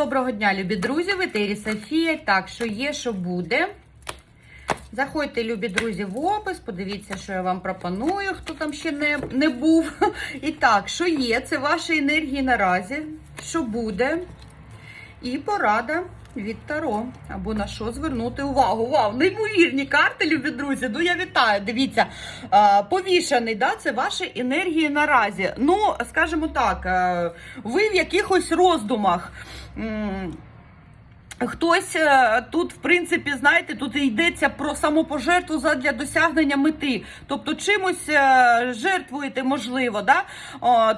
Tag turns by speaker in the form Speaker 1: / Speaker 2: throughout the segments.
Speaker 1: Доброго дня, любі друзі, в етері Софія. Так, що є, що буде. Заходьте, любі друзі, в опис, подивіться, що я вам пропоную, хто там ще не, не був. І так, що є, це ваші енергії наразі, що буде. І порада від Таро. Або на що звернути увагу. Вау, неймовірні карти, любі друзі. Ну, я вітаю. Дивіться, повішаний, да, це ваші енергії наразі. Ну, скажімо так, ви в якихось роздумах. Хтось е, тут, в принципі, знаєте, тут йдеться про самопожертву задля досягнення мети. Тобто чимось е, жертвуєте, можливо, да?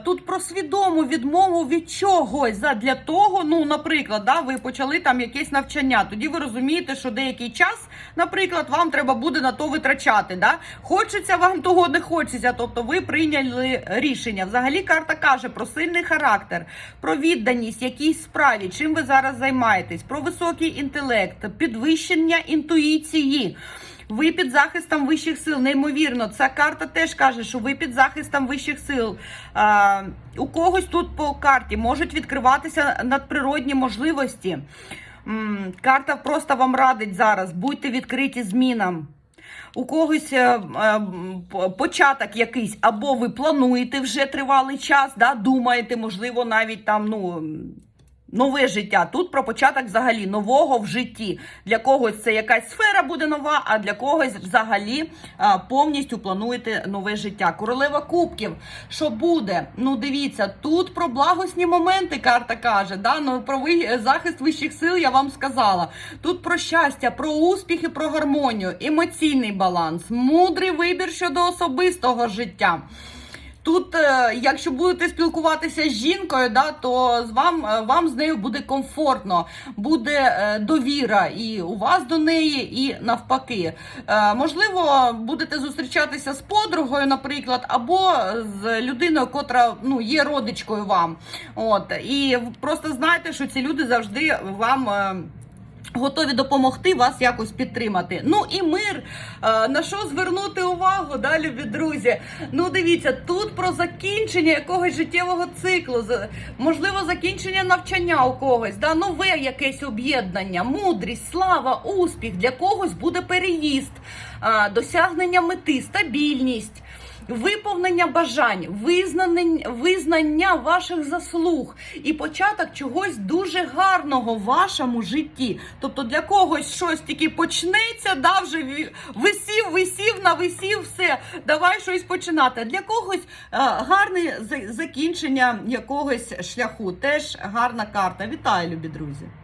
Speaker 1: Тут про свідому відмову від чогось задля того, ну, наприклад, да, ви почали там якесь навчання. Тоді ви розумієте, що деякий час, наприклад, вам треба буде на то витрачати. Да? Хочеться вам того не хочеться. Тобто ви прийняли рішення. Взагалі карта каже про сильний характер, про відданість якійсь справі, чим ви зараз займаєтесь, про високий інтелект, підвищення інтуїції. Ви під захистом вищих сил, неймовірно. Ця карта теж каже, що ви під захистом вищих сил. А, у когось тут по карті можуть відкриватися надприродні можливості. М, Карта просто вам радить зараз. Будьте відкриті змінам. У когось е, е, початок якийсь, або ви плануєте вже тривалий час, да, думаєте, можливо, навіть там, ну. Нове життя. Тут про початок взагалі нового в житті. Для когось це якась сфера буде нова, а для когось взагалі а, повністю плануєте нове життя. Королева кубків. Що буде? Ну дивіться, тут про благосні моменти карта каже. Да? Ну, про ви- захист вищих сил я вам сказала. Тут про щастя, про успіхи, про гармонію, емоційний баланс, мудрий вибір щодо особистого життя. Тут, е, якщо будете спілкуватися з жінкою, да, то з вам, е, вам з нею буде комфортно, буде е, довіра і у вас до неї, і навпаки. Можливо, будете зустрічатися з подругою, наприклад, або з людиною, котра ну, є родичкою вам. От, і просто знайте, що ці люди завжди вам. Готові допомогти вас якось підтримати. Ну і мир. Е, На що звернути увагу, да, любі друзі? Ну, дивіться, тут про закінчення якогось життєвого циклу, можливо, закінчення навчання у когось, да, нове якесь об'єднання, мудрість, слава, успіх. Для когось буде переїзд, е, досягнення мети, стабільність. Виповнення бажань, визнання, визнання ваших заслуг і початок чогось дуже гарного в вашому житті. Тобто для когось щось тільки почнеться, да, вже висів, висів, нависів, все, давай щось починати. Для когось е, гарне закінчення якогось шляху. Теж гарна карта. Вітаю, любі друзі!